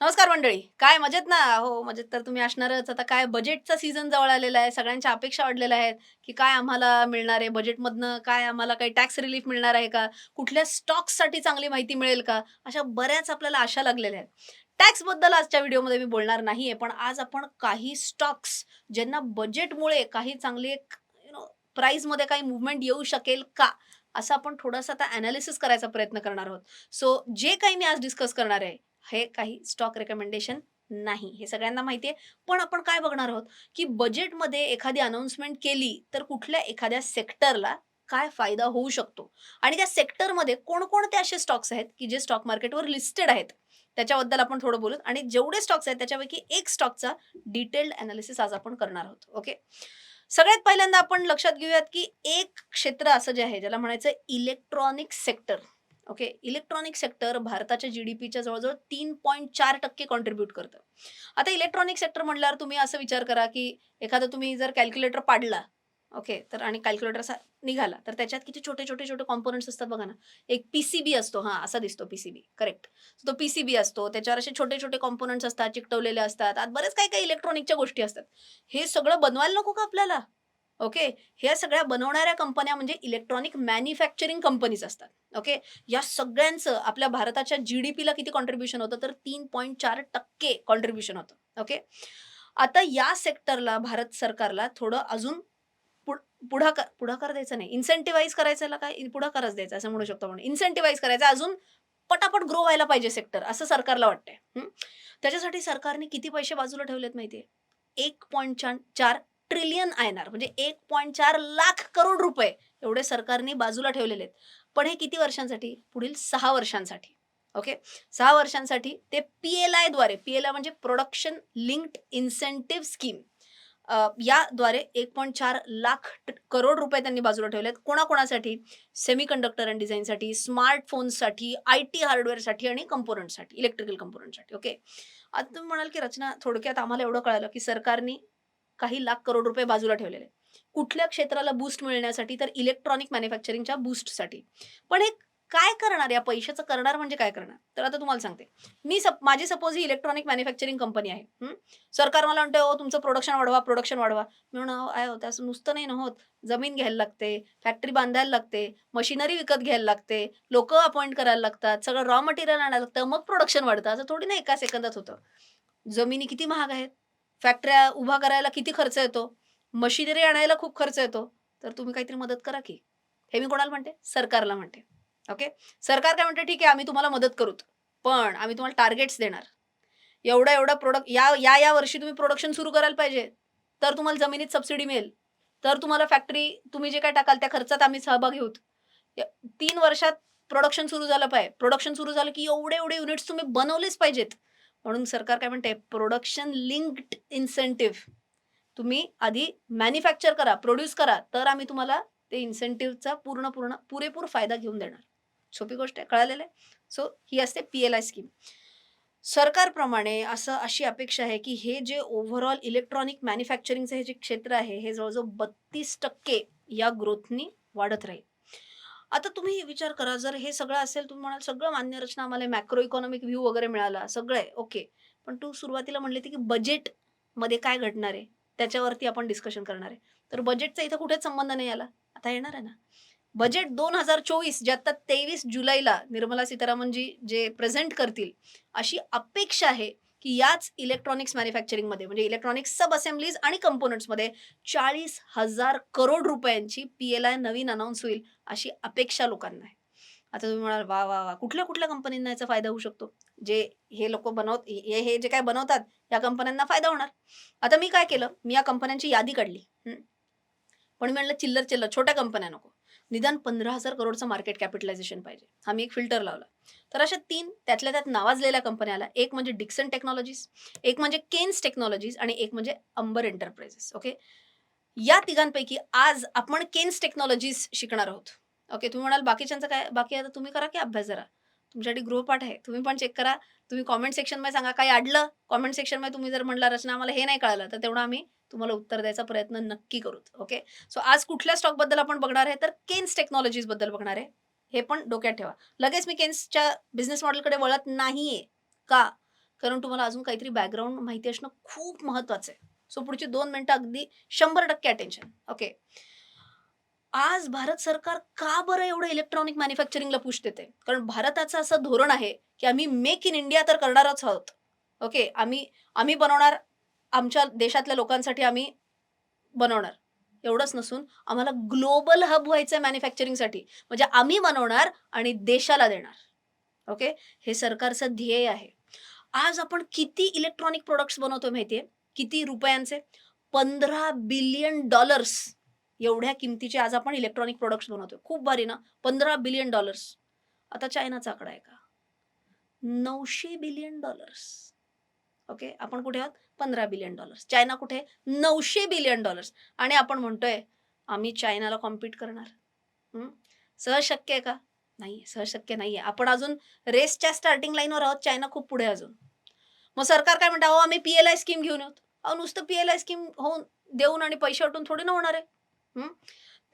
नमस्कार मंडळी. काय मजेत ना? हो मजेत. तर तुम्ही असणारच. आता काय बजेटचा सीझन जवळ आलेला आहे. सगळ्यांच्या अपेक्षा वाढलेल्या आहेत की काय आम्हाला मिळणार आहे? बजेटमधनं काय आम्हाला काही टॅक्स रिलीफ मिळणार आहे का? कुठल्या स्टॉक्ससाठी चांगली माहिती मिळेल का? अशा बऱ्याच आपल्याला आशा लागलेल्या आहेत. टॅक्सबद्दल आजच्या व्हिडिओमध्ये मी बोलणार नाहीये पण आज आपण काही स्टॉक्स ज्यांना बजेटमुळे काही चांगली एक यु नो प्राईजमध्ये काही मुवमेंट येऊ शकेल का? असं आपण थोडंसं आता अनालिसिस करायचा प्रयत्न करणार आहोत. सो जे काही मी आज डिस्कस करणार आहे हे काही स्टॉक रेकमेंडेशन नाही. हे सगळ्यांना माहिती आहे पण आपण काय बघणार आहोत? की बजेटमध्ये एखादी अनाउन्समेंट केली तर कुठल्या एखाद्या सेक्टरला काय फायदा होऊ शकतो? आणि त्या सेक्टरमध्ये कोणकोणते असे स्टॉक्स आहेत की जे स्टॉक मार्केटवर लिस्टेड आहेत? त्याच्याबद्दल आपण थोडं बोलू आणि जेवढे स्टॉक्स आहेत त्याच्यापैकी एक स्टॉकचा डिटेल्ड अनालिसिस आज आपण करणार आहोत. ओके सगळ्यात पहिल्यांदा आपण लक्षात घेऊयात की एक क्षेत्र असं जे आहे ज्याला म्हणायचं electronic sector okay? Electronic sector भारताच्या जी डी पीच्या जवळजवळ तीन पॉईंट चार टक्के कॉन्ट्रीब्यूट करतं. आता इलेक्ट्रॉनिक सेक्टर म्हटल्यावर तुम्ही असं विचार करा की एखादा तुम्ही जर कॅल्क्युलेटर पाडला ओके तर आणि कॅल्क्युलेटर असा निघाला तर त्याच्यात किती छोटे छोटे छोटे कॉम्पोनंट्स असतात बघा ना. एक पीसीबी असतो हा असा दिसतो पीसीबी करेक्ट तो पीसीबी असतो त्याच्यावर असे छोटे छोटे कॉम्पोनंट्स असतात चिकटवलेले असतात आत बरेच काही काही इलेक्ट्रॉनिकच्या गोष्टी असतात. हे सगळं बनवायला नको का आपल्याला? ओके? ह्या सगळ्या बनवणाऱ्या कंपन्या म्हणजे इलेक्ट्रॉनिक मॅन्युफॅक्चरिंग कंपनीज असतात. ओके? या सगळ्यांचं आपल्या भारताच्या जी डी पीला किती कॉन्ट्रीब्युशन होतं? तर तीन पॉईंट चार टक्के कॉन्ट्रीब्युशन होतं. ओके? आता या सेक्टरला भारत सरकारला थोडं अजून पुढ- पुढाकार पुढाकार द्यायचा नाही. इन्सेंटिव्हाइज करायचं काय? पुढाकारच द्यायचा असं म्हणू शकतो आपण. इन्सेंटिव्हाइज करायचं अजून पटापट ग्रो व्हायला पाहिजे सेक्टर असं सरकारला वाटतंय. त्याच्यासाठी सरकारने किती पैसे बाजूला ठेवलेत माहितीये? एक पॉईंट चार ट्रिलियन आयनार म्हणजे एक पॉईंट चार लाख करोड रुपये एवढे सरकारने बाजूला ठेवलेले आहेत. पण हे किती वर्षांसाठी? पुढील सहा वर्षांसाठी. ओके सहा वर्षांसाठी ते पी एल आयद्वारे पी एल आय म्हणजे प्रोडक्शन लिंक्ड इन्सेंटिव्ह स्कीम याद्वारे एक पॉईंट चार लाख ट- करोड रुपये त्यांनी बाजूला ठेवले आहेत. कोणाकोणासाठी? सेमी कंडक्टर अँड डिझाईनसाठी स्मार्टफोन्ससाठी आय टी हार्डवेअरसाठी आणि कंपोनंटसाठी इलेक्ट्रिकल कंपोनंटसाठी ओके आता तुम्ही म्हणाल की रचना थोडक्यात आम्हाला एवढं कळालं की सरकारने काही लाख करोड रुपये बाजूला ठेवलेले कुठल्या क्षेत्राला बूस्ट मिळण्यासाठी तर इलेक्ट्रॉनिक मॅन्युफॅक्चरिंगच्या बूस्टसाठी पण हे काय करणार? या पैशाचं करणार म्हणजे काय करणार? तर आता तुम्हाला सांगते. मी सप माझी सपोज ही इलेक्ट्रॉनिक मॅन्युफॅक्चरिंग कंपनी आहे. सरकार मला म्हणते हो तुमचं प्रोडक्शन वाढवा प्रोडक्शन वाढवा. मी म्हणून आहे होतं असं नुसतं नाही ना होत. जमीन घ्यायला लागते फॅक्टरी बांधायला लागते मशिनरी विकत घ्यायला लागते लोक अपॉइंट करायला लागतात सगळं रॉ मटेरियल आणायला लागतं मग प्रोडक्शन वाढतं. असं थोडी ना एका सेकंदात होतं. जमिनी किती महाग आहेत? फॅक्टऱ्या उभा करायला किती खर्च येतो? मशिनरी आणायला खूप खर्च येतो. तर तुम्ही काहीतरी मदत करा की. हे मी कोणाला म्हणते? सरकारला म्हणते. ओके सरकार काय म्हणते? ठीक आहे आम्ही तुम्हाला मदत करूत पण आम्ही तुम्हाला टार्गेट्स देणार. एवढं एवढं प्रोडक्ट या या या वर्षी तुम्ही प्रोडक्शन सुरू करायला पाहिजे. तर तुम्हाला जमिनीत सबसिडी मिळेल. तर तुम्हाला फॅक्टरी तुम्ही जे काय टाकाल त्या खर्चात आम्ही सहभाग घेऊत तीन वर्षात प्रोडक्शन सुरू झालं पाहिजे. प्रोडक्शन सुरू झालं की एवढे एवढे युनिट्स तुम्ही बनवलेच पाहिजेत. म्हणून सरकार काय म्हणते? प्रोडक्शन लिंक्ड इन्सेंटिव्ह तुम्ही आधी मॅन्युफॅक्चर करा प्रोड्यूस करा तर आम्ही तुम्हाला ते इन्सेंटिव्हचा पूर्ण पूर्ण पुरेपूर फायदा घेऊन देणार. सोपी गोष्ट आहे कळालेलं आहे? सो ही असते पी एल आय स्कीम सरकारप्रमाणे असं अशी अपेक्षा आहे की हे जे ओव्हरऑल इलेक्ट्रॉनिक मॅन्युफॅक्चरिंगचं हे जे क्षेत्र आहे हे जवळजवळ बत्तीस टक्के या ग्रोथनी वाढत राहील. आता तुम्ही विचार करा जर हे सगळं असेल तुम्ही म्हणाल सगळं मान्य रचना आम्हाला मॅक्रो इकॉनॉमिक व्ह्यू वगैरे मिळाला सगळं आहे ओके पण तू सुरुवातीला म्हणले की बजेटमध्ये काय घडणार आहे त्याच्यावरती आपण डिस्कशन करणार आहे. तर बजेटचा इथं कुठेच संबंध नाही आला. आता येणार आहे ना? बजेट दोन हजार चोवीस जे आता तेवीस जुलैला निर्मला सीतारामन जी जे प्रेझेंट करतील अशी अपेक्षा आहे की याच इलेक्ट्रॉनिक्स मॅन्युफॅक्चरिंगमध्ये म्हणजे इलेक्ट्रॉनिक्स सब असेंब्लीज आणि कंपोनंट्समध्ये चाळीस हजार करोड रुपयांची पी एल आय नवीन अनाऊन्स होईल अशी अपेक्षा लोकांना आहे. आता तुम्ही म्हणाल वा वा वा कुठल्या कुठल्या कंपनींना याचा फायदा होऊ शकतो? जे हे लोक बनवत हे हे जे काय बनवतात या कंपन्यांना फायदा होणार. आता मी काय केलं? मी या कंपन्यांची यादी काढली. पण मी म्हणलं चिल्लर चिल्लर छोट्या कंपन्या नको. निदान पंधरा हजार करोडचं मार्केट कॅपिटलायझेशन पाहिजे. हा मी एक फिल्टर लावला. तर अशा तीन त्यातल्या त्यात नावाजलेल्या कंपन्याला एक म्हणजे डिक्सन टेक्नॉलॉजीज एक म्हणजे केन्स टेक्नॉलॉजीज आणि एक म्हणजे अंबर एंटरप्राइजेस ओके या तिघांपैकी आज आपण केन्स टेक्नॉलॉजीज शिकणार आहोत. ओके तुम्ही म्हणाल बाकीच्यांचं काय? बाकी आता तुम्ही करा की अभ्यास जरा. तुमच्यासाठी गृहपाठ आहे. तुम्ही पण चेक करा. तुम्ही कॉमेंट सेक्शनमध्ये सांगा काही अडलं? कॉमेंट सेक्शनमध्ये तुम्ही जर म्हणला रचना आम्हाला हे नाही कळलं तर तेवढं आम्ही तुम्हाला उत्तर द्यायचा प्रयत्न नक्की करू ओके सो आज कुठल्या स्टॉकबद्दल आपण बघणार आहे? तर केन्स टेक्नॉलॉजीजबद्दल बघणार आहे. हे पण डोक्यात ठेवा. लगेच मी केन्सच्या बिझनेस मॉडेलकडे वळत नाहीये. का? कारण तुम्हाला अजून काहीतरी बॅकग्राऊंड माहिती असणं खूप महत्वाचं आहे. सो पुढची दोन मिनिटं अगदी शंभर टक्के अटेन्शन ओके आज भारत सरकार का बरं एवढं इलेक्ट्रॉनिक मॅन्युफॅक्चरिंगला पुश देते कारण भारताचं असं धोरण आहे की आम्ही मेक इन इंडिया तर करणारच आहोत ओके आम्ही आम्ही बनवणार आमच्या देशातल्या लोकांसाठी आम्ही बनवणार. एवढंच नसून आम्हाला ग्लोबल हब व्हायचं आहे मॅन्युफॅक्चरिंगसाठी. म्हणजे आम्ही बनवणार आणि देशाला देणार. ओके? हे सरकारचं ध्येय आहे. आज आपण किती इलेक्ट्रॉनिक प्रोडक्ट्स बनवतो माहितीये? किती रुपयांचे? पंधरा बिलियन डॉलर्स. एवढ्या किमतीचे आज आपण इलेक्ट्रॉनिक प्रोडक्ट्स बनवतोय. खूप भारी ना? पंधरा बिलियन डॉलर्स. आता चायनाचा आकडा आहे का? नऊशे बिलियन डॉलर्स. ओके? आपण कुठे आहोत? पंधरा बिलियन डॉलर्स चायना कुठे? नऊशे बिलियन डॉलर्स आणि आपण म्हणतोय आम्ही चायनाला कॉम्पीट करणार. सहज शक्य आहे का? नाही सहज शक्य नाहीये. आपण अजून रेसच्या स्टार्टिंग लाईनवर आहोत. चायना खूप पुढे अजून. मग सरकार काय म्हणतं? अहो आम्ही पीएलआय स्कीम घेऊन येतो अहो नुसतं पीएलआय स्कीम होऊन देऊन आणि पैसे वाटून थोडी ना होणार आहे.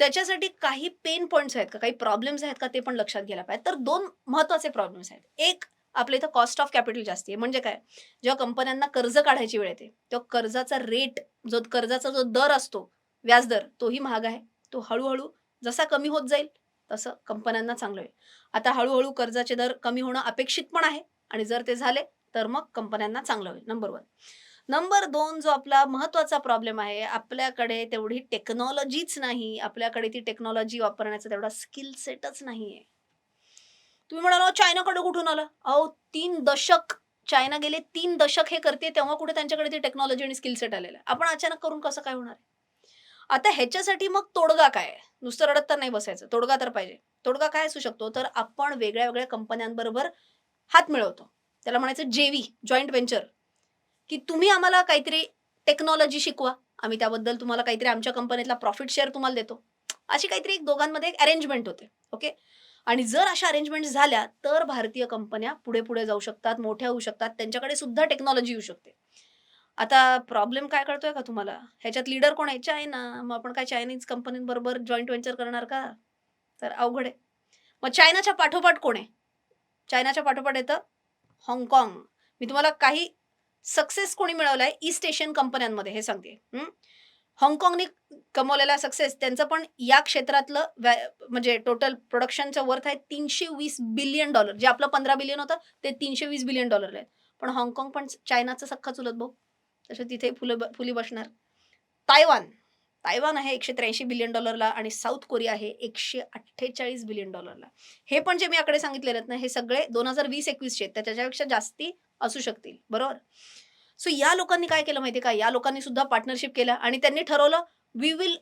त्याच्यासाठी काही पेन पॉईंट्स आहेत का? काही प्रॉब्लेम्स आहेत का? ते पण लक्षात घ्यायला पाहिजे. तर दोन महत्त्वाचे प्रॉब्लेम्स आहेत. एक आपल्या इथं कॉस्ट ऑफ कॅपिटल जास्त आहे. म्हणजे काय? जेव्हा कंपन्यांना कर्ज काढायची वेळ येते तेव्हा कर्जाचा रेट जो कर्जाचा जो दर असतो व्याजदर तोही महाग आहे. तो हळूहळू जसा कमी होत जाईल तसं कंपन्यांना चांगलं होईल. आता हळूहळू कर्जाचे दर कमी होणं अपेक्षित पण आहे आणि जर ते झाले तर मग कंपन्यांना चांगलं होईल. नंबर वन नंबर दोन जो आपला महत्त्वाचा प्रॉब्लेम आहे आपल्याकडे तेवढी टेक्नॉलॉजीच नाही. आपल्याकडे ती टेक्नॉलॉजी वापरण्याचा तेवढा स्किल सेटच नाही आहे तुम्ही म्हणाला चायनाकडे कुठून आलं? अहो तीन दशक चायना गेले तीन दशक हे करते तेव्हा कुठे त्यांच्याकडे ती टेक्नॉलॉजी आणि स्किल सेट आलेलं आहे. आपण अचानक करून कसं काय होणार आहे? आता ह्याच्यासाठी मग तोडगा काय नुसतं रडत तर नाही बसायचं. तोडगा तर पाहिजे. तोडगा काय असू शकतो? तर आपण वेगळ्या वेगळ्या कंपन्यांबरोबर हात मिळवतो. त्याला म्हणायचं जेवी जॉईंट व्हेंचर की तुम्ही आम्हाला काहीतरी टेक्नॉलॉजी शिकवा. आम्ही त्याबद्दल तुम्हाला काहीतरी आमच्या कंपनीतला प्रॉफिट शेअर तुम्हाला देतो. अशी काहीतरी एक दोघांमध्ये एक अरेंजमेंट होते. ओके आणि जर अशा अरेंजमेंट झाल्या तर भारतीय कंपन्या पुढे पुढे जाऊ शकतात मोठ्या होऊ शकतात त्यांच्याकडे सुद्धा टेक्नॉलॉजी येऊ शकते. आता प्रॉब्लेम काय कळतोय का तुम्हाला? ह्याच्यात लीडर कोण आहे? चायना मग आपण काय चायनीज कंपनीबरोबर जॉईंट व्हेंचर करणार का? तर अवघड आहे. मग चायनाच्या पाठोपाठ कोण आहे? चायनाच्या पाठोपाठ येतं हाँगकाँग मी तुम्हाला काही सक्सेस कोणी मिळवलाय? ईस्ट एशियन कंपन्यांमध्ये हे सांगते. हाँगकाँगने कमवलेला सक्सेस त्यांचं पण या क्षेत्रातलं म्हणजे टोटल प्रोडक्शनचं वर्थ आहे तीनशे वीस बिलियन डॉलर जे आपलं पंधरा बिलियन होतं ते तीनशे वीस बिलियन डॉलर आहे. पण हाँगकाँग पण चायनाचं सख्खा चुलत भाऊ. तसं तिथे फुलं फुली बसणार. तायवान. तायवान आहे एकशे त्र्याऐंशी बिलियन डॉलरला आणि साऊथ कोरिया आहे एकशे अठ्ठेचाळीस बिलियन डॉलरला हे पण जे मी आकडे सांगितलेले आहेत ना हे सगळे दोन हजार वीस एकवीसचे आहेत. त्याच्यापेक्षा जास्ती असू शकतील. बरोबर? सो या लोकांनी काय केलं माहिती का? या लोकांनी सुद्धा पार्टनरशिप केलं आणि त्यांनी ठरवलं we will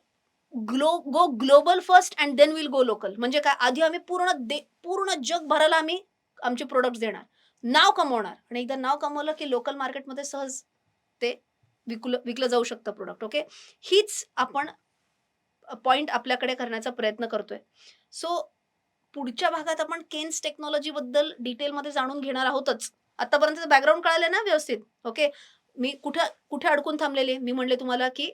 glow go global first and then will go local म्हणजे काय? आधी आम्ही पूर्ण दे पूर्ण जगभराला आम्ही आमचे प्रोडक्ट देणार नाव कमवणार. आणि एकदा नाव कमवलं की लोकल मार्केटमध्ये सहज ते विकलं विकलं जाऊ शकतं प्रोडक्ट ओके हीच आपण पॉइंट आपल्याकडे करण्याचा प्रयत्न करतोय. सो पुढच्या भागात आपण केन्स टेक्नॉलॉजी बद्दल डिटेलमध्ये जाणून घेणार आहोतच. आतापर्यंत बॅकग्राऊंड कळालं ना व्यवस्थित ओके मी कुठं कुठे अडकून थांबलेले? मी म्हणले तुम्हाला की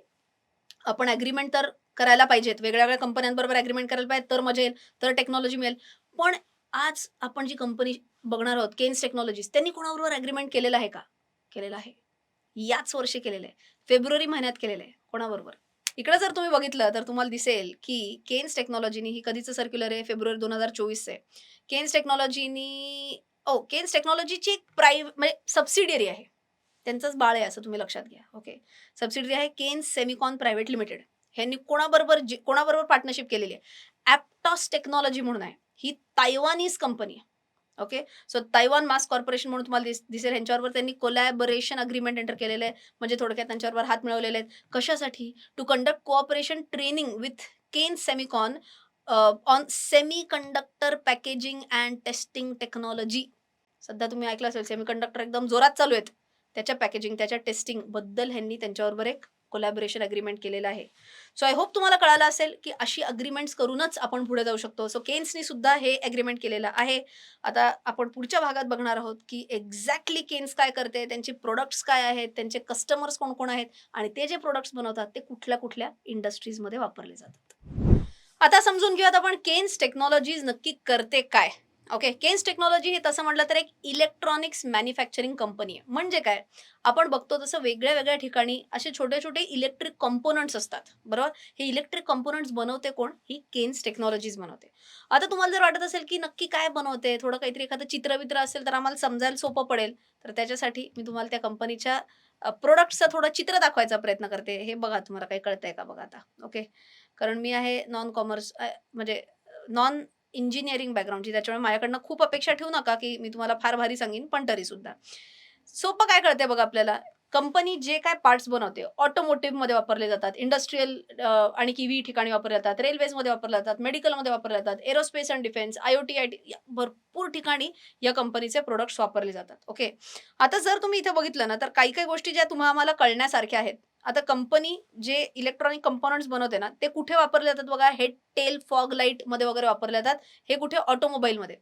आपण ॲग्रीमेंट तर करायला पाहिजेत. वेगळ्या वेगळ्या कंपन्यांबरोबर ॲग्रीमेंट करायला पाहिजे तर मजा येईल तर टेक्नॉलॉजी मिळेल. पण आज आपण जी कंपनी बघणार आहोत केन्स टेक्नॉलॉजीज त्यांनी कोणाबरोबर ॲग्रीमेंट केलेलं आहे का? केलेलं आहे. याच वर्षी केलेलं आहे. फेब्रुवारी महिन्यात केलेलं आहे. कोणाबरोबर? इकडे जर तुम्ही बघितलं तर तुम्हाला दिसेल की केन्स टेक्नॉलॉजीनी ही कधीचं सर्क्युलर आहे? फेब्रुवारी दोन हजार चोवीस आहे. केन्स टेक्नॉलॉजीनी ओ केन्स टेक्नॉलॉजीची एक प्रायव्ह म्हणजे सबसिडियरी आहे. त्यांचंच बाळ आहे असं तुम्ही लक्षात घ्या. ओके सबसिडरी आहे केन्स सेमिकॉन प्रायव्हेट लिमिटेड. ह्यांनी कोणाबरोबर जी- कोणाबरोबर पार्टनरशिप केलेली आहे? ॲप्टॉस टेक्नॉलॉजी म्हणून आहे. ही तायवानीज कंपनी आहे. Okay so Taiwan Mask Corporation म्हणून तुम्हाला दिस- दिसेल. ह्यांच्याबरोबर त्यांनी कोलॅबोरेशन अग्रीमेंट एंटर केलेलं आहे. म्हणजे थोडक्यात त्यांच्याबरोबर हात मिळवलेले आहेत. कशासाठी? To conduct cooperation training with Kaynes Semicon on semiconductor packaging and testing technology सध्या तुम्ही ऐकलं असेल सेमी कंडक्टर एकदम जोरात चालू आहेत. त्याच्या पॅकेजिंग त्याच्या टेस्टिंगबद्दल ह्यांनी त्यांच्याबरोबर एक कोलॅबोरेशन अग्रीमेंट केलेलं आहे. सो आय होप तुम्हाला कळालं असेल की अशी अग्रीमेंट्स करूनच आपण पुढे जाऊ शकतो. सो केन्सनी सुद्धा हे अग्रीमेंट केलेलं आहे. आता आपण पुढच्या भागात बघणार आहोत की एक्झॅक्टली केन्स काय करते त्यांचे प्रोडक्ट्स काय आहेत त्यांचे कस्टमर्स कोण कोण आहेत आणि ते जे प्रोडक्ट्स बनवतात ते कुठल्या कुठल्या इंडस्ट्रीजमध्ये वापरले जातात. आता समजून घेऊयात आपण केन्स टेक्नॉलॉजीज नक्की करते काय. ओके केन्स टेक्नॉलॉजी हे तसं म्हटलं तर एक इलेक्ट्रॉनिक्स मॅन्युफॅक्चरिंग कंपनी आहे. म्हणजे काय? आपण बघतो तसं वेगळ्या वेगळ्या ठिकाणी असे छोटे छोटे इलेक्ट्रिक कंपोनंट्स असतात. बरोबर? हे इलेक्ट्रिक कंपोनंट्स बनवते कोण? ही केन्स टेक्नॉलॉजीज बनवते. आता तुम्हाला जर वाटत असेल की नक्की काय बनवते थोडं काहीतरी एखादं चित्रवित्र असेल तर आम्हाला समजायला सोपं पडेल. तर त्याच्यासाठी मी तुम्हाला त्या कंपनीच्या प्रोडक्टचं थोडं चित्र दाखवायचा प्रयत्न करते. हे बघा तुम्हाला काही कळतंय का बघा आता? ओके कारण मी आहे नॉन कॉमर्स म्हणजे नॉन इंजिनिअरिंग बॅकग्राऊंडची त्याच्यामुळे माझ्याकडनं खूप अपेक्षा ठेवू नका की मी तुम्हाला फार भारी सांगेन पण तरी सुद्धा सोपं काय कळते बघा आपल्याला? कंपनी जे काय पार्ट्स बनवते ऑटोमोटिव्हमध्ये वापरले जातात इंडस्ट्रीयल आणि किवी ठिकाणी वापरले जातात रेल्वेजमध्ये वापरले जातात मेडिकलमध्ये वापरले जातात aerospace and defence IoT I T भरपूर ठिकाणी या कंपनीचे प्रोडक्ट्स वापरले जातात. ओके आता जर तुम्ही इथे बघितलं ना तर काही काही गोष्टी ज्या तुम्हाला आम्हाला कळण्यासारख्या आहेत. आता कंपनी जे इलेक्ट्रॉनिक कंपोनंट्स बनवते ना ते कुठे वापरले जातात बघा? हेड टेल फॉग लाइटमध्ये वगैरे वापरले जातात. हे कुठे? ऑटोमोबाईलमध्ये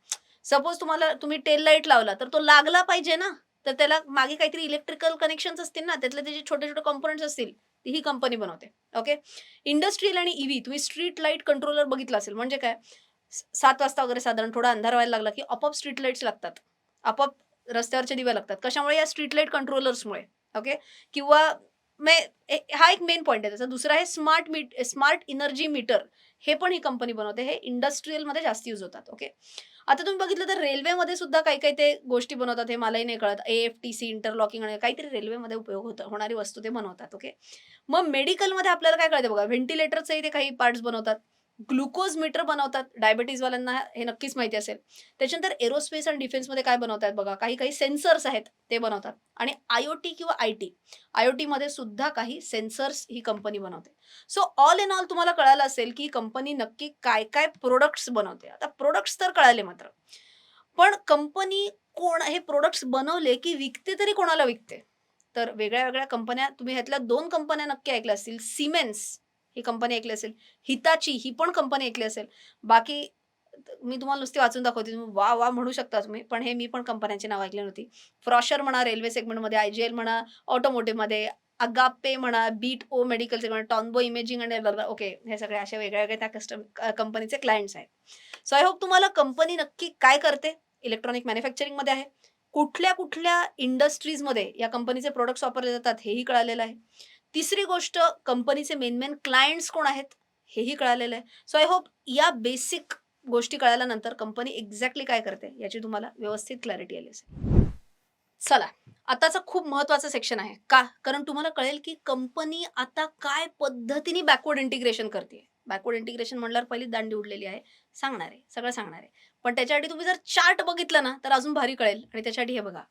सपोज तुम्हाला तुम्ही टेल लाइट लावला तर तो लागला पाहिजे ना? तर त्याला मागे काहीतरी इलेक्ट्रिकल कनेक्शन्स असतील ना? त्यातले त्याचे छोटे छोटे कॉम्पोनंट्स असतील ती ही कंपनी बनवते. ओके इंडस्ट्रीयल आणि ईव्ही तुम्ही स्ट्रीट लाइट कंट्रोलर बघितलं असेल म्हणजे काय? सात वाजता वगैरे साधारण थोडा अंधार व्हायला लागला की आपोआप स्ट्रीट लाईट्स लागतात. आपोआप रस्त्यावरचे दिवे लागतात. कशामुळे? या स्ट्रीट लाइट कंट्रोलर्समुळे ओके किंवा हा एक मेन पॉईंट आहे त्याचा. दुसरा आहे smart meet smart energy meter हे पण ही कंपनी बनवते. हे इंडस्ट्रीयलमध्ये जास्त यूज होतात ओके आता तुम्ही बघितलं तर रेल्वेमध्ये सुद्धा काही काही ते गोष्टी बनवतात. हे मलाही नाही कळत. A F T C interlocking आणि काहीतरी रेल्वेमध्ये उपयोग होत होणारी वस्तू ते बनवतात ओके मग मेडिकलमध्ये आपल्याला काय कळतं बघा? व्हेंटिलेटरचे ते काही पार्ट्स बनवतात. ग्लुकोज मीटर बनवतात. डायबिटीजवाल्यांना हे नक्कीच माहिती असेल. त्याच्यानंतर एरोस्पेस आणि डिफेन्समध्ये काय बनवतात बघा. काही काही सेन्सर्स आहेत ते बनवतात. आणि आय ओ टी किंवा आय टी आय ओ टीमध्ये सुद्धा काही सेन्सर्स ही कंपनी बनवते. सो ऑल इन ऑल तुम्हाला कळालं असेल की कंपनी नक्की काय काय प्रोडक्ट्स बनवते. आता प्रोडक्ट्स तर कळाले मात्र. पण कंपनी कोण हे प्रोडक्ट्स बनवले की विकते तरी कोणाला विकते? तर वेगळ्या वेगळ्या कंपन्या तुम्ही ह्यातल्या दोन कंपन्या नक्की ऐकल्या असतील. सिमेन्स ही कंपनी ऐकली असेल. हिताची ही पण कंपनी ऐकली असेल. बाकी मी तुम्हाला नुसती वाचून दाखवते. तुम्ही वा वा म्हणू शकता तुम्ही पण हे मी पण कंपन्यांची नाव ऐकली नव्हती. फ्रॉशर म्हणा रेल्वे सेगमेंटमध्ये आय जी एल म्हणा ऑटोमोटिव्हमध्ये अगापे म्हणा BeatO medical segment Tonbo imaging आणि ओके हे सगळे असे वेगळ्या वेगळ्या त्या कस्टम कंपनीचे क्लायंट्स आहेत. सो आय होप तुम्हाला कंपनी नक्की काय करते? इलेक्ट्रॉनिक मॅन्युफॅक्चरिंगमध्ये आहे. कुठल्या कुठल्या इंडस्ट्रीजमध्ये या कंपनीचे प्रोडक्ट्स वापरले जातात हेही कळालेलं आहे. तिसरी गोष्ट कंपनीचे मेन मेन क्लायंट्स कोण आहेत? हेही कळालेलं आहे. सो आय होप या बेसिक गोष्टी कळाल्यानंतर कंपनी एक्झॅक्टली काय करते याची तुम्हाला व्यवस्थित क्लॅरिटी आली असेल. चला आताचं खूप महत्वाचं सेक्शन आहे. का? कारण तुम्हाला कळेल की कंपनी आता काय पद्धतीने बॅकवर्ड इंटिग्रेशन करते. बॅकवर्ड इंटिग्रेशन म्हणल्यावर पहिली दांडी उडलेली आहे. सांगणार आहे सगळं सांगणार. आहे पण त्याच्यासाठी तुम्ही जर चार्ट बघितलं ना तर अजून भारी कळेल. आणि त्याच्यासाठी हे बघा.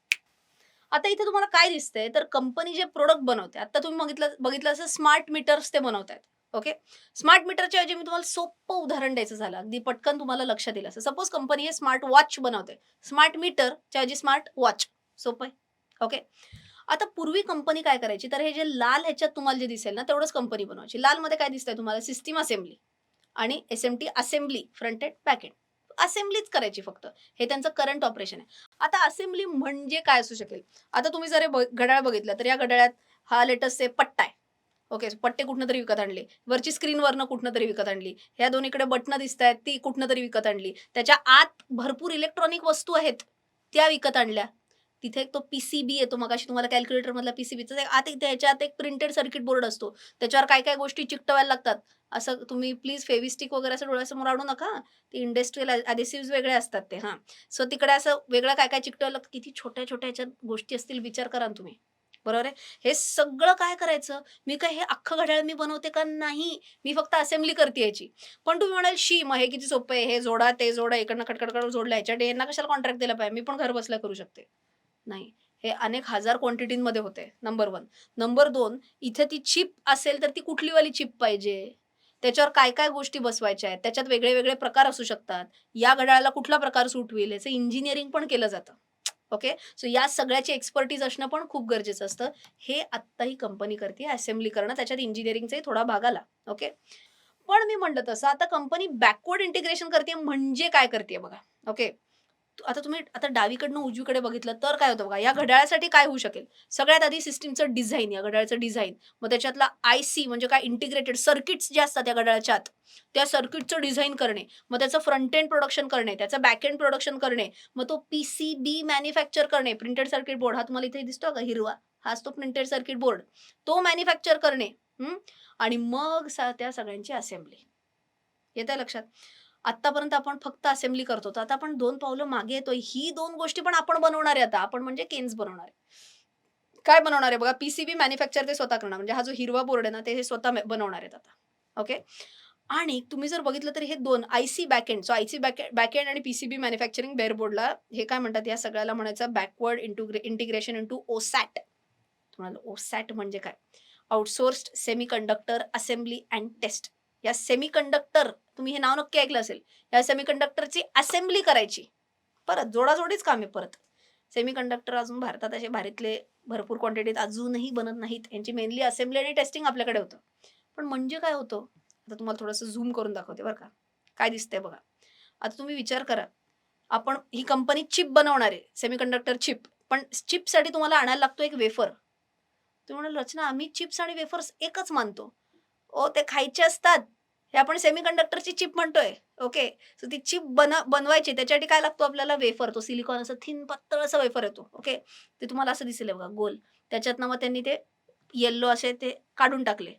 आता इथे तुम्हाला काय दिसतंय? तर कंपनी जे प्रोडक्ट बनवते आता तुम्ही बघितलं बघितलं असं स्मार्ट मीटर्स ते बनवतात ओके स्मार्ट मीटरच्या ऐवजी मी तुम्हाला सोपं उदाहरण द्यायचं झालं. अगदी पटकन तुम्हाला लक्ष दिलं असं सपोज कंपनी हे स्मार्ट वॉच बनवते स्मार्ट मीटरच्या ऐवजी स्मार्ट वॉच सोपं आहे ओके आता पूर्वी कंपनी काय करायची? तर हे जे लाल ह्याच्यात तुम्हाला जे दिसेल ना तेवढंच कंपनी बनवायची. लालमध्ये काय दिसतंय तुम्हाला? सिस्टीम असेंब्ली आणि S M T assembly front end packet असेंब्लीच करायची फक्त. हे त्यांचं करंट ऑपरेशन आहे. आता असेंब्ली म्हणजे काय असू शकेल? आता तुम्ही जर घड्याळ बघितलं तर या घड्याळात हा लेटेस्ट आहे पट्टा आहे. ओके पट्टे कुठनं तरी विकत आणले. वरची स्क्रीनवरनं कुठनं तरी विकत आणली. ह्या दोन्हीकडे बटणं दिसत आहेत ती कुठनं तरी विकत आणली. त्याच्या आत भरपूर इलेक्ट्रॉनिक वस्तू आहेत त्या विकत आणल्या. तिथे एक तो पीसीबी येतो मग अशी तुम्हाला कॅल्क्युलेटर मधला पीसीबीचा आत त्याच्यात एक प्रिंटेड सर्किट बोर्ड असतो. त्याच्यावर काय काय गोष्टी चिकटवायला लागतात. असं तुम्ही प्लीज फेविस्टिक वगैरे असं डोळ्यासमोर आणू नका. ते इंडस्ट्रियल अडेसिव्ह वेगळे असतात ते हां. सो तिकडे असं वेगळं काय काय चिकटवायला लागतं? किती छोट्या छोट्या ह्याच्यात गोष्टी असतील विचार करा ना तुम्ही. बरोबर आहे? हे सगळं काय करायचं? मी काय हे अख्खं घड्याळ मी बनवते का नाही? मी फक्त असेंब्ली करते याची. पण तुम्ही म्हणाल शी मग हे किती सोपं आहे? हे जोडा ते जोडा इकडनं खटखटकड जोडलं याच्या यांना कशाला कॉन्ट्रॅक्ट दिला पाहिजे? मी पण घर बसल्या करू शकते. नाही. हे अनेक हजार क्वांटिटीमध्ये होते नंबर वन नंबर दोन इथे ती चिप असेल तर ती कुठली वाली चिप पाहिजे? त्याच्यावर काय काय गोष्टी बसवायच्या आहेत? त्याच्यात वेगळे वेगळे प्रकार असू शकतात. या घड्याळाला कुठला प्रकार सूट होईल? याचं इंजिनिअरिंग पण केलं जातं. ओके सो या सगळ्याची एक्सपर्टीज असणं पण खूप गरजेचं असतं. हे आत्ता ही कंपनी करते असेंब्ली करणं. त्याच्यात इंजिनिअरिंगचाही थोडा भाग आला. ओके पण मी म्हणलं तसं आता कंपनी बॅकवर्ड इंटिग्रेशन करते म्हणजे काय करते बघा. ओके आता तुम्ही आता डावीकडनं उजवीकडे बघितलं तर काय होतं बघा या घड्याळासाठी काय होऊ शकेल? सगळ्यात आधी सिस्टीमचं डिझाईन या घड्याळाचं डिझाईन. मग त्याच्यातला आय सी म्हणजे काय? इंटिग्रेटेड सर्किट्स जे असतात या घड्याळाच्या आत त्या सर्किटचं डिझाईन करणे मग त्याचं फ्रंट एंड प्रोडक्शन करणे त्याचं बॅक एंड प्रोडक्शन करणे मग तो पी सी बी मॅन्युफॅक्चर करणे. प्रिंटेड सर्किट बोर्ड हा तुम्हाला इथे दिसतो का? हिरवा. हाच तो प्रिंटेड सर्किट बोर्ड तो मॅन्युफॅक्चर करणे आणि मग त्या सगळ्यांची असेंब्ली येत आहे लक्षात? आतापर्यंत आपण फक्त असेंब्ली करतो तर आता आपण दोन पावलं मागे येतोय. ही दोन गोष्टी पण आपण बनवणार आहे आता. आपण म्हणजे केन्स बनवणार आहे. काय बनवणार आहे? बघा पीसीबी मॅन्युफॅक्चर ते स्वतः करणार. म्हणजे हा जो हिरवा बोर्ड आहे ना ते हे स्वतः बनवणार आहेत आता. ओके आणि तुम्ही जर बघितलं तर हे दोन I C backend so I C back backend आणि पीसीबी मॅन्युफॅक्चरिंग बेअरबोर्डला हे काय म्हणतात? या सगळ्याला म्हणायचं backward integra integration into OSAT तुम्हाला ओसॅट म्हणजे काय? Outsourced semiconductor assembly and test या सेमी कंडक्टर तुम्ही हे नाव नक्की ऐकलं असेल. या सेमीकंडक्टरची असेंब्ली करायची. परत जोडाजोडीच काम आहे परत. सेमीकंडक्टर अजून भारतात असे भारीतले भरपूर क्वांटिटीत अजूनही बनत नाहीत. यांची मेनली असेंब्ली आणि टेस्टिंग आपल्याकडे होतं. पण म्हणजे काय होतं? आता तुम्हाला थोडंसं झूम करून दाखवते बरं का. काय दिसतंय बघा. आता तुम्ही विचार करा. आपण ही कंपनी चिप बनवणार आहे सेमीकंडक्टर चिप पण चिपसाठी तुम्हाला आणायला लागतो एक वेफर तुम्ही म्हणाल रचना आम्ही चिप्स आणि वेफर्स एकच मानतो. ओ ते खायचे असतात. हे आपण सेमी कंडक्टरची चिप म्हणतोय. ओके सो ती चिप बन बनवायची. त्याच्यासाठी काय लागतो आपल्याला? वेफर तो सिलिकॉन असं थिन पातळ असं वेफर येतो. ओके ते तुम्हाला असं दिसेल बघा गोल. त्याच्यातनं मग त्यांनी ते येल्लो असे ते काढून टाकले.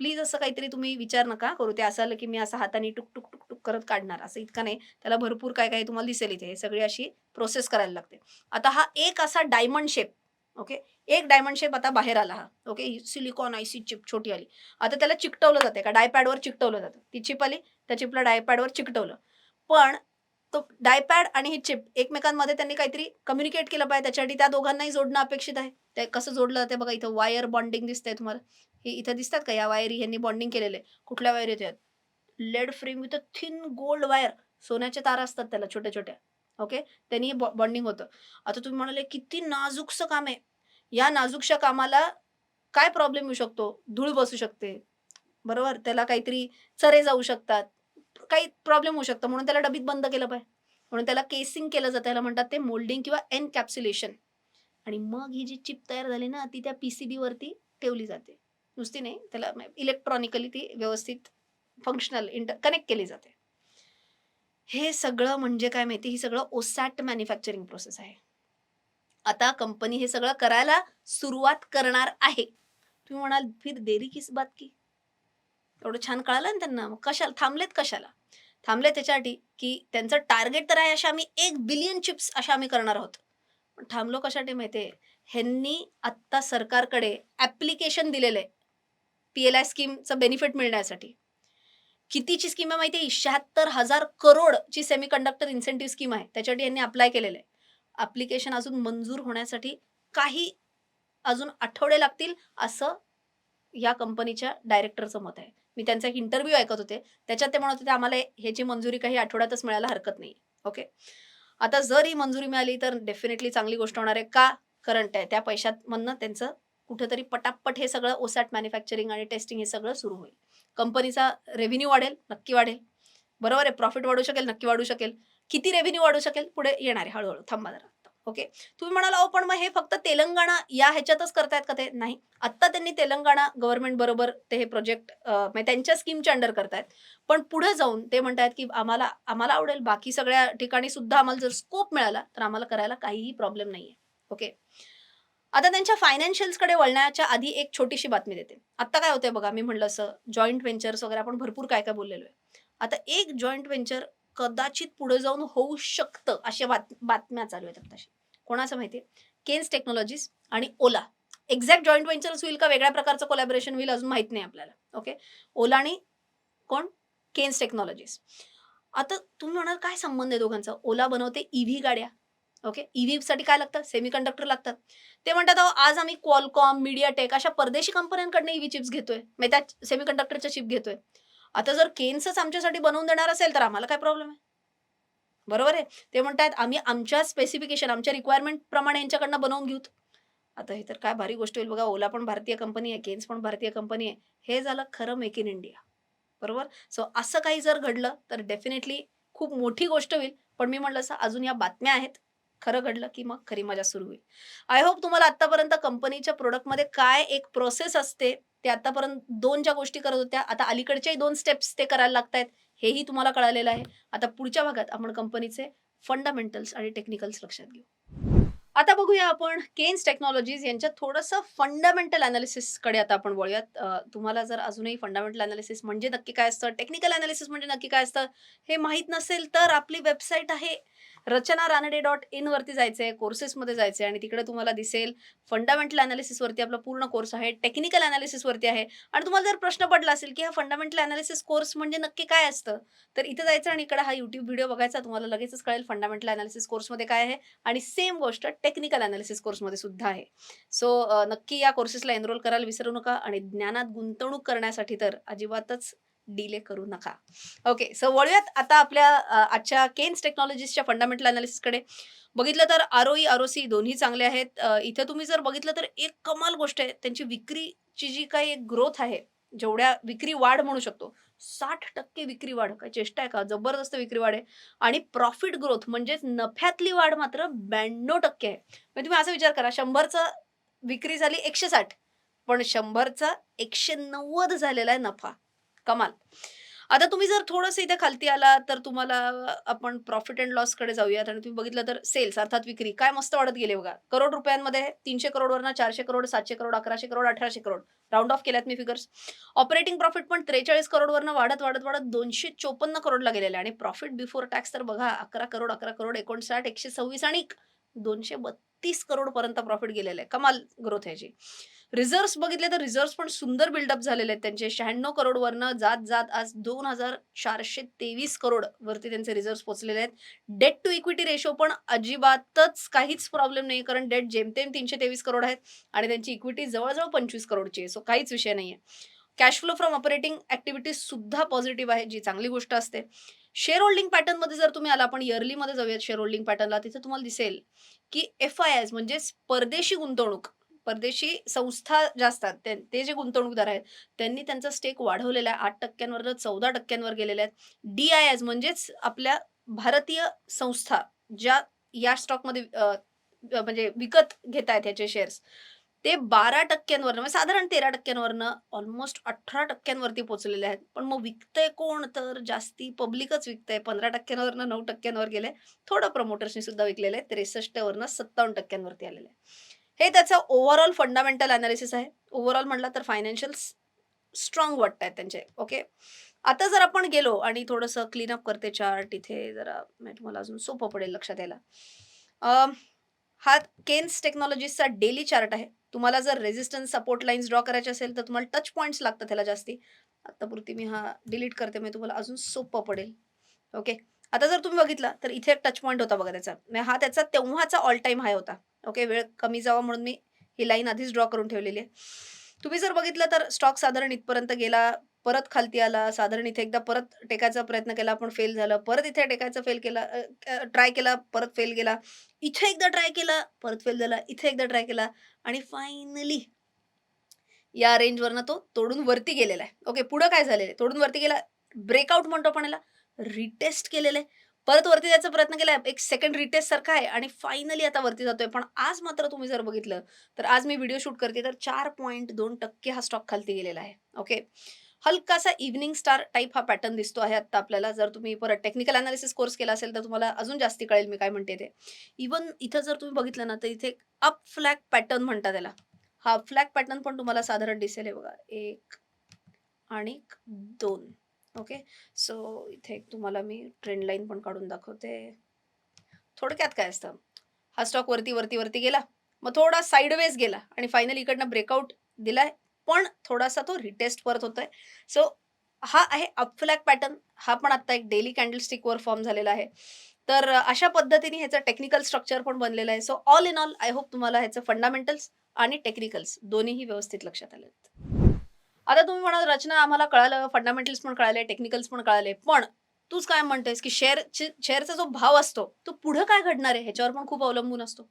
प्लीज असं काहीतरी तुम्ही विचार नका करू. ते असं आलं की मी असं हाताने टुक टुक टुक टुक करत काढणार. असं इतकं नाही. त्याला भरपूर काय काय तुम्हाला दिसेल इथे. हे सगळी अशी प्रोसेस करायला लागते. आता हा एक असा डायमंड शेप ओके? एक डायमंड शेप आता बाहेर आला हा. ओके? सिलिकॉन आयसी चिप छोटी आली. आता त्याला चिकटवलं जाते का? डायपॅडवर चिकटवलं जातं. ती चिप आली त्या चिपला डायपॅडवर चिकटवलं. पण तो डायपॅड आणि ही चिप एकमेकांमध्ये त्यांनी काहीतरी कम्युनिकेट केलं पाहिजे. त्याच्यासाठी त्या दोघांनाही जोडणं अपेक्षित आहे. ते कसं जोडलं जाते बघा इथं वायर बॉन्डिंग दिसतंय तुम्हाला. हे इथं दिसतात का? या वायरी ह्यांनी बॉन्डिंग केलेले कुठल्या वायर येतात lead frame with thin gold wire सोन्याच्या तारा असतात त्याला छोट्या छोट्या ओके? त्यांनी बॉन्डिंग होतं. आता तुम्ही म्हणाले किती नाजूकसं काम आहे. या नाजूकशा कामाला काय प्रॉब्लेम येऊ शकतो? धूळ बसू शकते. बरोबर? त्याला काहीतरी चरे जाऊ शकतात. काही प्रॉब्लेम होऊ शकतो. म्हणून त्याला डबीत बंद केलं पाहिजे. म्हणून त्याला केसिंग केलं जातं. त्याला म्हणतात ते मोल्डिंग किंवा एनकॅप्सुलेशन. आणि मग ही जी चिप तयार झाली ना ती त्या पीसीबी वरती ठेवली जाते. नुसती नाही त्याला इलेक्ट्रॉनिकली ती व्यवस्थित फंक्शनल इंटर कनेक्ट केली जाते. हे सगळं म्हणजे काय माहिती? ही सगळं ओसॅट मॅन्युफॅक्चरिंग प्रोसेस आहे. आता कंपनी हे सगळं करायला सुरुवात करणार आहे. तुम्ही म्हणाल फिर देरी किस बात की? एवढं छान कळालं ना त्यांना? मग कशाला? थांबलेत कशाला? थांबले त्याच्यासाठी की त्यांचं टार्गेट तर आहे अशा आम्ही एक बिलियन चिप्स अशा आम्ही करणार आहोत. पण थांबलो कशासाठी माहितीये ह्यांनी आत्ता सरकारकडे ॲप्लिकेशन दिलेलं आहे. पी एल आय स्कीमचं बेनिफिट मिळण्यासाठी. कितीची स्कीम आहे माहिती आहे शहात्तर हजार करोडची सेमी कंडक्टर इन्सेंटिव्ह स्कीम आहे. त्याच्यासाठी यांनी अप्लाय केलेलं आहे. अप्लिकेशन अजून मंजूर होण्यासाठी काही अजून आठवडे लागतील असं या कंपनीच्या डायरेक्टरचं मत आहे. मी त्यांचा एक इंटरव्ह्यू ऐकत होते. त्याच्यात ते म्हणत होते आम्हाला ह्याची मंजुरी काही आठवड्यातच मिळायला हरकत नाही. ओके आता जर ही मंजुरी मिळाली तर डेफिनेटली चांगली गोष्ट होणार आहे का? करंट आहे. त्या पैशात म्हणणं त्यांचं कुठेतरी पटापट हे सगळं ओसॅट मॅन्युफॅक्चरिंग आणि टेस्टिंग हे सगळं सुरू होईल. कंपनीचा रेव्हेन्यू वाढेल नक्की वाढेल. बरोबर आहे प्रॉफिट वाढू शकेल नक्की वाढू शकेल. किती रेव्हेन्यू वाढू शकेल पुढे येणार आहे हळूहळू. थांबा जरा ओके तुम्ही म्हणाल अहो पण मग हे फक्त तेलंगणा या ह्याच्यातच करतायत का ते? नाही. आत्ता त्यांनी तेलंगणा गव्हर्नमेंट बरोबर ते हे प्रोजेक्ट म्हणजे त्यांच्या स्कीमच्या अंडर करतायत. पण पुढे जाऊन ते म्हणतायत की आम्हाला आम्हाला आवडेल. बाकी सगळ्या ठिकाणी सुद्धा आम्हाला जर स्कोप मिळाला तर आम्हाला करायला काहीही प्रॉब्लेम नाहीये. ओके आता त्यांच्या फायनान्शियल्सकडे वळण्याच्या आधी एक छोटीशी बातमी देते. आता काय होतंय बघा मी म्हणलं असं जॉईंट व्हेंचर्स वगैरे आपण भरपूर काय काय बोललेलो आहे. आता एक जॉईंट व्हेंचर कदाचित पुढे जाऊन होऊ शकतं अशा बात बातम्या चालू आहेत आत्ताशी. कोणाचं माहिती आहे केन्स टेक्नॉलॉजीज आणि ओला एक्झॅक्ट जॉईंट व्हेंचर्स होईल का वेगळ्या प्रकारचं कोलॅबरेशन होईल अजून माहीत नाही आपल्याला. ओके ओला आणि कोण? केन्स टेक्नॉलॉजीज आता तुम्ही म्हणाल काय संबंध आहे दोघांचा? ओला बनवते ईव्ही गाड्या. ओके? ईव्ही साठी काय लागतं? सेमी कंडक्टर लागतात ते म्हणतात अहो आज आम्ही क्वालकॉम मीडियाटेक अशा परदेशी कंपन्यांकडनं ईव्ही चिप्स घेतोय. मग त्या सेमी कंडक्टरच्या चिप घेतोय. आता जर केन्सच आमच्यासाठी बनवून देणार असेल तर आम्हाला काय प्रॉब्लेम आहे? बरोबर आहे? ते म्हणतात आम्ही आमच्या स्पेसिफिकेशन आमच्या रिक्वायरमेंट प्रमाणे यांच्याकडनं बनवून घेऊ. आता हे तर काय भारी गोष्ट होईल बघा. ओला पण भारतीय कंपनी आहे केन्स पण भारतीय कंपनी आहे. हे झालं खरं मेक इन इंडिया बरोबर? सो असं काही जर घडलं तर डेफिनेटली खूप मोठी गोष्ट होईल. पण मी म्हणलं असं अजून या बातम्या आहेत. खरं घडलं की मग खरी मजा सुरू होईल. आय होप तुम्हाला आतापर्यंत कंपनीच्या प्रोडक्टमध्ये काय एक प्रोसेस असते ते आतापर्यंत दोन ज्या गोष्टी करत होत्या आता अलीकडच्याही दोन स्टेप्स ते करायला लागतायत हेही तुम्हाला कळालेलं आहे. आता पुढच्या भागात आपण कंपनीचे फंडामेंटल्स आणि टेक्निकल्स लक्षात घेऊ. आता बघूया आपण केन्स टेक्नॉलॉजीज यांच्या थोडंसं फंडामेंटल अनालिसिसकडे आता आपण वळूयात. तुम्हाला जर अजूनही फंडामेंटल अनालिसिस म्हणजे नक्की काय असतं टेक्निकल अनालिसिस म्हणजे नक्की काय असतं हे माहीत नसेल तर आपली वेबसाईट आहे रचना रानडे डॉट इन वरती जायचंय कोर्सेसमध्ये जायचंय आणि तिकडे तुम्हाला दिसेल फंडामेंटल अनालिसिस वरती आपला पूर्ण कोर्स आहे टेक्निकल अनालिसिस वरती आहे. आणि तुम्हाला जर प्रश्न पडला असेल की हा फंडामेंटल अनालिसिस कोर्स म्हणजे नक्की काय असतं तर इथं जायचं आणि इकडे हा युट्यूब व्हिडिओ बघायचा तुम्हाला लगेचच कळेल फंडामेंटल अनालिसिस कोर्समध्ये काय आहे आणि सेम गोष्ट टेक्निकल अनालिसिस कोर्समध्ये सुद्धा आहे. सो नक्की या कोर्सेसला एनरोल करायला विसरू नका आणि ज्ञानात गुंतवणूक करण्यासाठी तर अजिबातच डिले करू नका. ओके सो वळूयात आता आपल्या आजच्या केन्स टेक्नॉलॉजीजच्या फंडामेंटल अनालिसिसकडे बघितलं तर आरओई आरओसी दोन्ही चांगले आहेत. इथे तुम्ही जर बघितलं तर एक कमाल गोष्ट आहे त्यांची विक्रीची जी काही एक ग्रोथ आहे जेवढ्या विक्री वाढ म्हणू शकतो साठ टक्के विक्री वाढ काय चेष्टा आहे का? जबरदस्त विक्री वाढ आहे. आणि प्रॉफिट ग्रोथ म्हणजेच नफ्यातली वाढ मात्र ब्याण्णव टक्के आहे. म्हणजे तुम्ही असा विचार करा शंभरचा विक्री झाली एकशे साठ पण शंभरचा एकशे नव्वद झालेला आहे नफा. कमाल. आता तुम्ही जर थोडंसं इथे खालती आला तर तुम्हाला आपण प्रॉफिट अँड लॉसकडे जाऊयात. आणि तुम्ही बघितलं तर सेल्स अर्थात विक्री काय मस्त वाढत गेले बघा. करोड रुपयांमध्ये तीनशे करोडवरनं चारशे करोड सातशे करोड अकराशे करोड अठराशे करोड. राऊंड ऑफ केल्यात मी फिगर्स ऑपरेटिंग प्रॉफिट पण त्रेचाळीस करोडवरनं वाढत वाढत वाढत दोनशे चोपन्न करोडला गेलेले आहे. आणि प्रॉफिट बिफोर टॅक्स तर बघा अकरा करोड अकरा करोड एकोणसाठ एकशे सव्वीस आणि दोनशे बत्तीस करोड पर्यंत प्रॉफिट गेलेलं आहे. कमाल ग्रोथ याची. रिझर्व्ह बघितले तर रिझर्व्ह पण सुंदर बिल्डअप झालेले आहेत त्यांचे. शहाण्णव करोड वरनं जात जात आज दोन हजार चारशे तेवीस करोड वरती त्यांचे रिझर्व्ह पोहोचलेले आहेत. डेट टू इक्विटी रेशो पण अजिबातच काहीच प्रॉब्लेम नाही कारण डेट जेमतेम तीनशे तेवीस करोड आहेत आणि त्यांची इक्विटी जवळजवळ पंचवीस करोडची आहे. सो काहीच विषय नाहीये. Cash flow from operating activities सुद्धा पॉझिटिव्ह आहे जी चांगली गोष्ट असते. शेअर होल्डिंग पॅटर्नमध्ये जर तुम्ही आला आपण इयरली मध्ये जाऊयात शेअर होल्डिंग पॅटर्नला तिथे तुम्हाला दिसेल की एफ आय एस म्हणजेच परदेशी गुंतवणूक परदेशी संस्था ज्या असतात ते ते जे गुंतवणूकदार आहेत त्यांनी त्यांचा स्टेक वाढवलेला आहे आठ टक्क्यांवर चौदा टक्क्यांवर गेलेले आहेत. डी आय एस म्हणजेच आपल्या भारतीय संस्था ज्या या स्टॉकमध्ये म्हणजे विकत घेत आहेत ह्याचे शेअर्स ते बारा टक्क्यांवरनं म्हणजे साधारण तेरा टक्क्यांवरनं ऑलमोस्ट अठरा टक्क्यांवरती पोहोचलेले आहेत. पण मग विकतंय कोण? तर जास्ती पब्लिकच विकतंय. पंधरा टक्क्यांवरनं नऊ टक्क्यांवर गेले. थोडं प्रमोटर्सनी सुद्धा विकलेलं आहे त्रेसष्टवरनं सत्तावन्न टक्क्यांवरती आलेलं आहे हे त्याचं ओव्हरऑल फंडामेंटल अनालिसिस आहे. ओव्हरऑल म्हटलं तर फायनान्शियल स्ट्रॉंग वाटत आहेत त्यांचे. ओके आता जर आपण गेलो आणि थोडंसं क्लीनअप करते चार्ट इथे जरा तुम्हाला अजून सोपं पडेल लक्षात यायला. हा केन्स टेक्नॉलॉजीचा डेली चार्ट आहे. तुम्हाला जर रेजिस्टन्स सपोर्ट लाईन्स ड्रॉ करायचे असेल तर तुम्हाला टच पॉईंट्स लागतात त्याला जास्ती. आत्तापुरती मी हा डिलीट करते म्हणजे तुम्हाला अजून सोपं पडेल. ओके आता जर तुम्ही बघितला तर इथे एक टच पॉईंट होता बघा त्याचा. म्हणजे हा त्याचा तेव्हाचा ऑल टाईम हाय होता. ओके वेळ कमी जावा म्हणून मी ही लाईन आधीच ड्रॉ करून ठेवलेली आहे. तुम्ही जर बघितलं तर स्टॉक साधारण इथपर्यंत गेला परत खालती आला साधारण इथे एकदा परत टेकायचा प्रयत्न केला पण फेल झालं परत इथे टेकायचा फेल केला ट्राय केला परत फेल गेला इथे एकदा ट्राय केला परत फेल झाला इथे एकदा ट्राय केला आणि फायनली या रेंजवरनं तो तोडून वरती गेलेला आहे. ओके पुढं काय झालेलं आहे? तोडून वरती गेला ब्रेकआउट म्हणतो आपण याला रिटेस्ट केलेलं आहे. परत वरती जायचा प्रयत्न केला एक सेकंड रिटेस्ट सारखा आहे आणि फायनली आता वरती जातोय. पण आज मात्र तुम्ही जर बघितलं तर आज मी व्हिडिओ शूट करते तर चार पॉईंट दोन टक्के हा स्टॉक खालती गेलेला आहे. ओके हलकासा इव्हनिंग स्टार टाईप हा पॅटर्न दिसतो आहे आता आपल्याला. जर तुम्ही परत टेक्निकल अनालिसिस कोर्स केला असेल तर तुम्हाला अजून जास्ती कळेल मी काय म्हणते ते. इवन इथं जर तुम्ही बघितलं ना तर इथे अप फ्लॅग पॅटर्न म्हणतात त्याला. हा फ्लॅग पॅटर्न पण तुम्हाला साधारण दिसेल हे बघा. एक आणि दोन. ओके सो इथे तुम्हाला मी ट्रेंड लाईन पण काढून दाखवते. थोडक्यात काय असतं? हा स्टॉक वरती वरती वरती गेला. मग थोडा साईडवेज गेला आणि फायनली इकडनं ब्रेकआउट दिलाय. पण थोडासा तो रिटेस्ट परत होतोय. सो हा आहे अपफ्लॅग पॅटर्न हा पण आता एक डेली कॅन्डलस्टिकवर फॉर्म झालेला आहे. तर अशा पद्धतीने ह्याचं टेक्निकल स्ट्रक्चर पण बनलेलं आहे. So all in all I hope तुम्हाला ह्याचं फंडामेंटल्स आणि टेक्निकल्स दोन्हीही व्यवस्थित लक्षात आले आता तुम्ही म्हणाल रचना आम्हाला कळालं फंडामेंटल्स पण कळाले टेक्निकल्स पण कळाले. पण तूच काय म्हणतेस की शेअर शेअरचा जो भाव असतो तो पुढे काय घडणार आहे? ह्याच्यावर पण खूप अवलंबून असतो.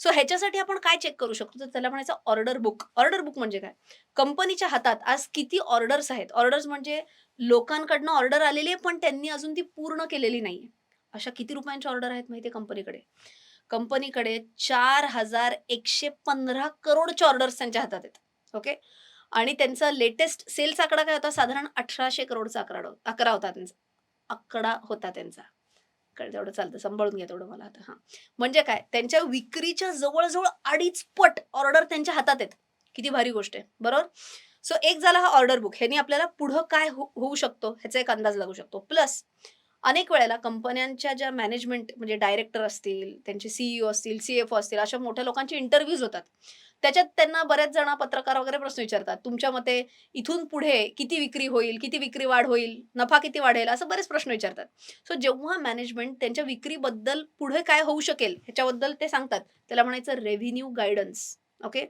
सो ह्याच्यासाठी आपण काय चेक करू शकतो? तर त्याला म्हणायचं ऑर्डर बुक ऑर्डर बुक म्हणजे काय? कंपनीच्या हातात आज किती ऑर्डर्स आहेत? ऑर्डर्स म्हणजे लोकांकडनं ऑर्डर आलेली आहे पण त्यांनी अजून ती पूर्ण केलेली नाहीये. अशा किती रुपयांच्या ऑर्डर आहेत माहिती आहे कंपनीकडे? कंपनीकडे चार हजार एकशे पंधरा करोडच्या ऑर्डर्स त्यांच्या हातात आहेत. ओके आणि त्यांचा लेटेस्ट सेल्स आकडा काय होता? साधारण अठराशे करोडचा आकडा अकरा आकडा होता त्यांचा. आकडा होता त्यांचा. कळलं तेवढं चालतं. सांभाळून घ्या तेवढं मला आता हा. म्हणजे काय? त्यांच्या विक्रीच्या जवळजवळ अडीच पट ऑर्डर त्यांच्या हातात आहेत. किती भारी गोष्ट आहे. बरोबर? सो एक झाला हा ऑर्डर बुक ह्यानी आपल्याला पुढं काय हो, होऊ शकतो? ह्याचा एक अंदाज लागू शकतो. प्लस अनेक वेळेला कंपन्यांच्या ज्या मॅनेजमेंट म्हणजे डायरेक्टर असतील त्यांचे सीईओ असतील सीएफओ असतील अशा मोठ्या लोकांचे इंटरव्ह्यूज होतात. त्याच्यात त्यांना बऱ्याच जण पत्रकार वगैरे प्रश्न विचारतात. तुमच्या मते इथून पुढे किती विक्री होईल किती विक्री वाढ होईल नफा किती वाढेल असं बरेच प्रश्न विचारतात. सो जेव्हा मॅनेजमेंट त्यांच्या विक्रीबद्दल पुढे काय होऊ शकेल ह्याच्याबद्दल ते सांगतात. त्याला म्हणायचं रेव्हेन्यू गायडन्स ओके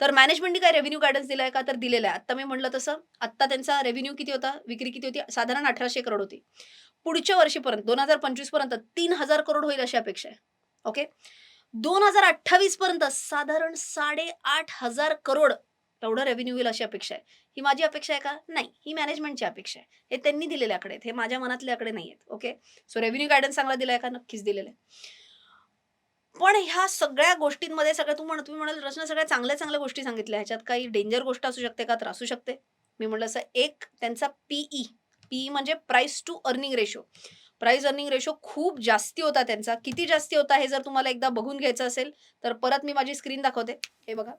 तर मॅनेजमेंटने काय रेव्हेन्यू गायडन्स दिलाय का? तर दिलेला आहे आता मी म्हणलं तसं आत्ता त्यांचा रेव्हेन्यू किती होता? विक्री किती होती? साधारण अठराशे करोड होती. पुढच्या वर्षीपर्यंत दोन हजार पंचवीसपर्यंत तीन हजार करोड होईल अशी अपेक्षा आहे. ओके दोन हजार अठ्ठावीस पर्यंत साधारण साडेआठ हजार करोड एवढं रेव्हेन्यू येईल अशी अपेक्षा आहे. ही माझी अपेक्षा आहे का? नाही. ही मॅनेजमेंटची अपेक्षा आहे. हे त्यांनी दिलेले आकडे आहेत. हे माझ्या मनातले आकडे नाही आहेत. ओके सो रेव्हेन्यू गायडन्स चांगला दिलाय का? नक्कीच दिलेला आहे. पण ह्या सगळ्या गोष्टींमध्ये सगळ्या तू म्हण तुम्ही म्हणाल रचना सगळ्या चांगल्या चांगल्या गोष्टी सांगितल्या. ह्याच्यात काही डेंजर गोष्ट असू शकते का? तर असू शकते. मी म्हटलं असं एक त्यांचा पीई पीई म्हणजे price to earning ratio price earning ratio खूप जास्ती होता त्यांचा. किती जास्ती होता हे जर तुम्हाला एकदा बघून घ्यायचं असेल तर परत मी माझी स्क्रीन दाखवते. हे बघा.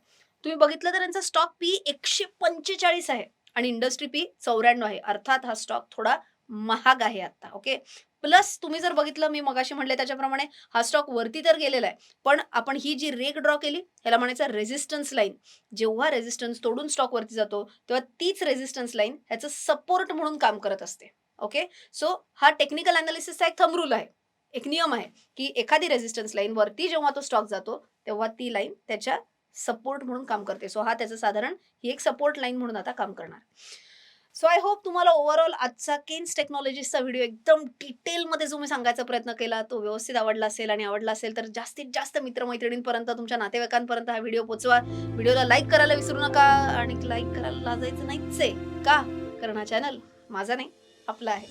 तुम्ही बघितलं तर त्यांचा स्टॉक पी एकशे पंचेचाळीस आहे आणि इंडस्ट्री पी चौऱ्याण्णव आहे. अर्थात हा स्टॉक थोडा महाग आहे आता ओके प्लस तुम्ही जर बघितलं मी मगाशी म्हणले त्याच्याप्रमाणे हा स्टॉक वरती तर गेलेला आहे. पण आपण ही जी रेक ड्रॉ केली ह्याला म्हणायचं रेझिस्टन्स लाईन जेव्हा रेझिस्टन्स तोडून स्टॉक वरती जातो तेव्हा तीच रेझिस्टन्स लाईन ह्याचं सपोर्ट म्हणून काम करत असते. ओके सो हा टेक्निकल अनालिसिसचा एक थमरूल आहे. एक नियम आहे की एखादी रेझिस्टन्स लाईन वरती जेव्हा तो स्टॉक जातो तेव्हा ती लाईन त्याच्या सपोर्ट म्हणून काम करते. सो हा त्याचं साधारण ही एक सपोर्ट लाईन म्हणून आता काम करणार. सो आय होप तुम्हाला ओव्हरऑल आजचा केन्स टेक्नॉलॉजीचा व्हिडिओ एकदम डिटेलमध्ये जो मी सांगायचा प्रयत्न केला तो व्यवस्थित आवडला असेल आणि आवडला असेल तर जास्तीत जास्त मित्रमैत्रिणींपर्यंत तुमच्या नातेवाईकांपर्यंत हा व्हिडिओ पोचवा. व्हिडिओला लाईक करायला विसरू नका आणि लाईक करायला लाजायचं नाहीच आहे का? कारण हा चॅनल माझा नाही. आपला आहे.